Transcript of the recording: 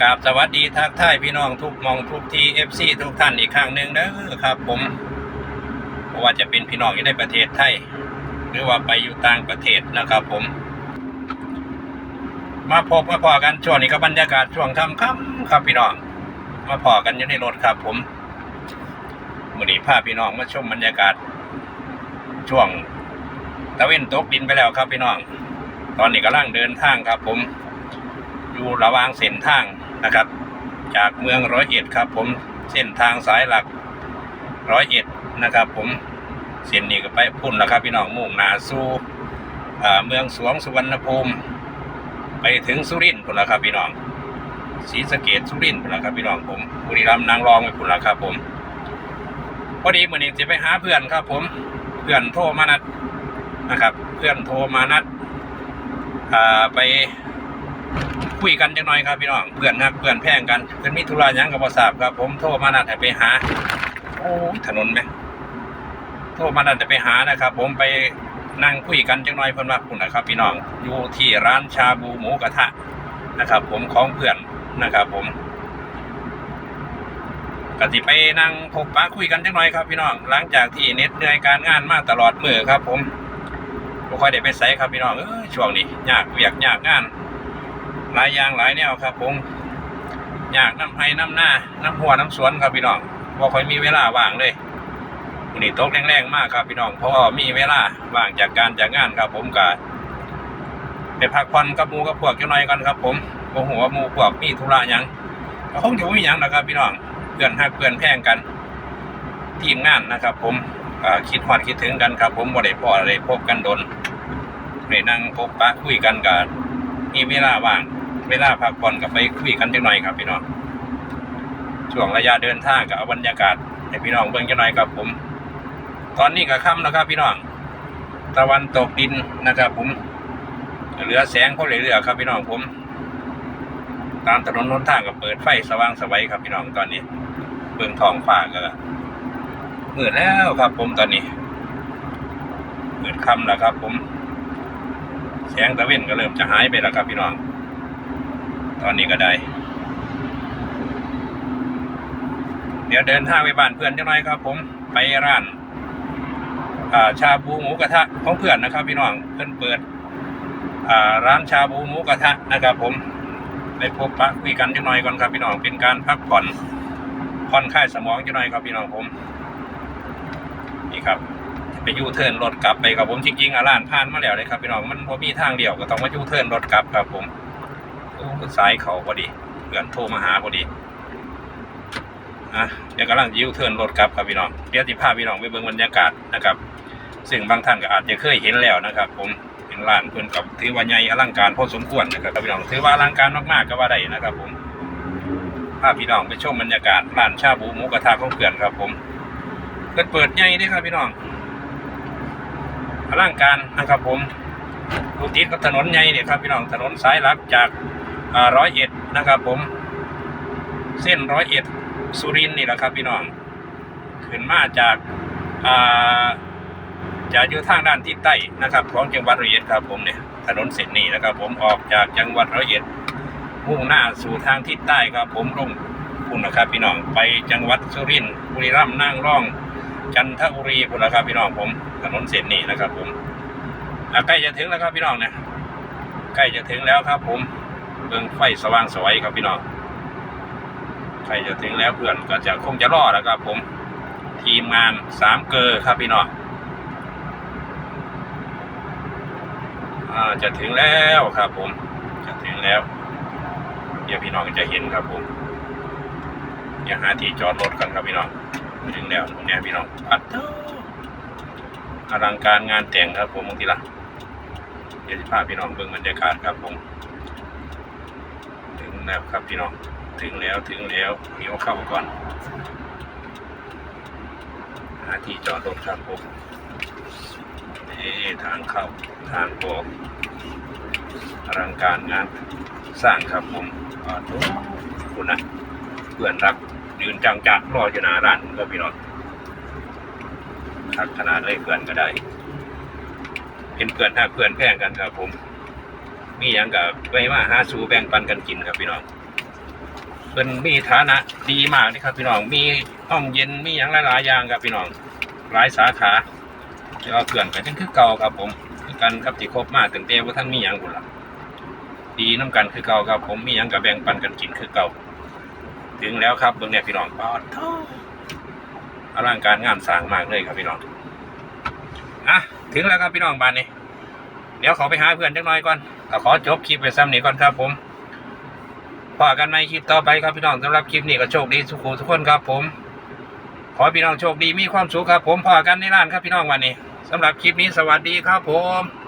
กราบสวัสดีทักทายพี่น้องทุกมองทุกทีเอฟซีทุกท่านอีกครั้งหนึ่งเด้อครับ ผมเพราะว่าจะเป็นพี่น้องอยู่ในประเทศไทย หรือว่าไปอยู่ต่างประเทศนะครับ ผม มาพบมาพอกันช่วงนี้ก็บรรยากาศช่วงค่ำๆครับพี่น้อง มาพอกันอยู่ในรถครับ ผมมือนี้พาพี่น้องมาชมบรรยากาศ ช่วงตะเวนตกดินไปแล้วครับพี่น้อง ตอนนี้กำลังเดินทางครับ ผมอยู่ระหว่างเส้นทาง นะครับ จากเมืองร้อยเอ็ดครับ ผมเส้นทางสายหลักร้อยเอ็ดนะครับ ผมเส้นนี้ก็ไปพุ่นแล้วครับพี่น้องมุ่งหนาสู่เมืองสวงสุวรรณภูมิ ไปถึงสุรินทร์พุ่นแล้วครับพี่น้องศรีสะเกดสุรินทร์พุ่นแล้วครับพี่น้องผมบุรีรัมย์นางรองไปพุ่นแล้วครับผมพอดีมื่อนี้จะไปหาเพื่อนครับ ผมเพื่อนโทรมานัดนะครับ เพื่อนโทรมานัดไป คุยกันจังหน่อยครับพี่น้องเพื่อนครับเพื่อนแพ่งกันเพื่อนมีธุระหยังกับบ่ทราบครับ ผมโทรมานัดให้ไปหาโอ้ถนนไหมโทรมานัดให้ไปหานะครับ ผมไปนั่งคุยกันจังหน่อยเพื่อนว่าคุณนะครับ พี่น้องอยู่ที่ร้านชาบูหมูกระทะนะครับ ผมของเพื่อนนะครับ ผมกติไปนั่งพบปะคุยกันจังหน่อยครับพี่น้องหลังจากที่เน็ดเหนื่อยการงานมากตลอดมือครับ ผมบ่ค่อยได้ไปไสครับพี่น้องเอ้ยช่วงนี้ยากเวียกยากงาน หลายอย่างหลายแนวครับผมอยากน้ำไห้น้ำหน้าน้ำหัวน้ำสวนครับพี่น้องบ่ค่อยมีเวลาว่างเลยวันนี้ตกแรงๆมากครับพี่น้องเพราะมีเวลาว่างจากการจากงานครับ ผมก็ไปพักผ่อนกับหมูกับพวกเจ้าหน่อยกันครับ ผมโอ้โหหมูพวกมีธุระยังก็คงจะไม่มียังนะครับ พี่น้องเพื่อนหักเพื่อนแพงกัน ทีมงานนะครับ ผมคิดฮอดคิดถึงกันครับ ผมบ่ได้พออะไรพบกันโดนไปนั่งพบปะคุยกันกับมีเวลาว่าง เวลาพักผ่อนกับไปคุยกันจังหน่อยครับพี่น้องช่วงระยะเดินทางกับบรรยากาศให้พี่น้องเบิ่งจังหน่อยครับผม ตอนนี้ก็ค่ำแล้วครับ พี่น้อง ตะวันตกดินนะครับ ผม เหลือแสงเขาเรื่อยๆครับพี่น้องผม ตามถนนหนทางก็เปิดไฟสว่างสวัยครับพี่น้องตอนนี้เบื้องทองฟ้าก็มืดแล้วครับ ผมตอนนี้มืดค่ำแล้วครับ ผม แสงตะเวนก็เริ่มจะหายไปแล้วครับพี่น้อง ตอนนี้ก็ได้ เดี๋ยวเดินทางไปบ้านเพื่อนจังหน่อยครับ ผมไปร้านาชาบูหมูกระทะของเพื่อนนะครับ พี่น้องเพื่อนเปิดร้านชาบูหมูกระทะนะครับ ผมไปพบปะคุยกันจังหน่อยก่อนครับพี่น้องเป็นการพักผ่อนผ่อนคลายสมองจังหน่อยครับพี่น้องผมนี่ครับไปยูเทิร์นรถกลับไปครับผมจริงๆอะร้านผ่านมาแล้วเลยครับพี่น้องมันพอมีทางเดียวก็ต้องมายูเทิร์นรถกลับครับผม สายเขาพอดีเพื่อนโทรมาหาพอดีอะเดี๋ยวกำลังยูเทินรถกลับครับพี่น้องเดี๋ยวจะพาพพี่น้องไปเบิ่งบรรยากาศนะครับ ซึ่งบางท่านก็อาจจะเคยเห็นแล้วนะครับ ผมเป็นร้านเพื่อนกับถือว่าใหญ่อลังการพอสมควรนะครับพี่น้องถือว่าอลังการมากๆก็ว่าได้นะครับ ผมพาพี่น้องไปชมบรรยากาศร้านชาบูหมูกระทะของเพื่อนครับ ผมเปิดเปิดใหญ่ด้ครับพี่น้องอลังการนะครับ ผมดูติดกับถนนใหญ่เนี่ยครับพี่น้องถนนสายหลักจาก ร้อยเอ็ดนะครับผม เส้นร้อยเอ็ดสุรินนี่แหละครับพี่น้องขึ้นมาจากอ่าจะอยู่ทางด้านที่ใต้นะครับของจังหวัดร้อยเอ็ดครับผมเนี่ยถนนเส้นนี้นะครับ ผมออกจากจังหวัดร้อยเอ็ดมุ่งหน้าสู่ทางทิศใต้ครับ ผมลงคุณนะครับพี่น้องไปจังหวัดสุรินทร์บุรีรัมย์นางร่อง จันทบุรีพุ่นละครับพี่น้องผมถนนเส้นนี้นะครับ ผมใกล้จะถึงแล้วครับพี่น้องเนี่ยใกล้จะถึงแล้วครับ ผม เบิ่งไฟสว่างสวยครับพี่น้องใกล้จะถึงแล้วเพื่อนก็จะคงจะรอแล้วครับ ผมทีมงานสามเกอร์ครับพี่น้องจะถึงแล้วครับ ผม จะถึงแล้ว เดี๋ยวพี่น้องจะเห็นครับผมอย่าหาที่จอดรถกันครับพี่น้องถึงแล้วเนี่ยพี่น้องปัดเถอะอลังการงานแต่งครับ ผมบางทีละเดี๋ยวจะพาพี่น้องเบิ่งบรรยากาศครับ ผม ถึงแล้วครับพี่น้องถึงแล้วถึงแล้วเดี๋ยวเข้าก่อนหาที่จอดรถครับผมนี่ทางเข้าทางออกอลังการงานสร้างครับผมอ่าทุคุณนะเพื่อนรักยืนจังจักรออยู่หน้าร้านก็พี่น้องทักขนาดเลยเพื่อนก็ได้ เป็นเพื่อนถ้าเพื่อนแพงกันครับผม มีอย่างกับไว้มาหาสูแบ่งปันกันกินครับพี่น้องเป็นมีฐานะดีมากนะครับ พี่น้องมีห้องเย็นมีอย่างหลายๆอย่างครับพี่น้องหลายสาขาแต่ว่าเพื่อนก็ยังคือเก่าครับผมคือกันกับที่ครบมากถึงเต้ว่าท่านมีอย่างบุญละดีน้ำกันคือเก่าครับ ผมมีอย่างกับแบ่งปันกันกินคือเก่าถึงแล้วครับเบื้องเนี่ยพี่น้องปอดท้ออลังการงานสร้างมากเลยครับพี่น้องอะถึงแล้วครับพี่น้องบ้านนี้เดี๋ยวขอไปหาเพื่อนจักหน่อยก่อน ก็ขอจบคลิปไปซ้ำนี้ก่อนครับผมพอกันในคลิปต่อไปครับพี่น้องสำหรับคลิปนี้ก็โชคดีสุขุทุกคนครับผม ขอพี่น้องโชคดีมีความสุขครับ ผมพอกันในร้านครับพี่น้องวันนี้สำหรับคลิปนี้สวัสดีครับผม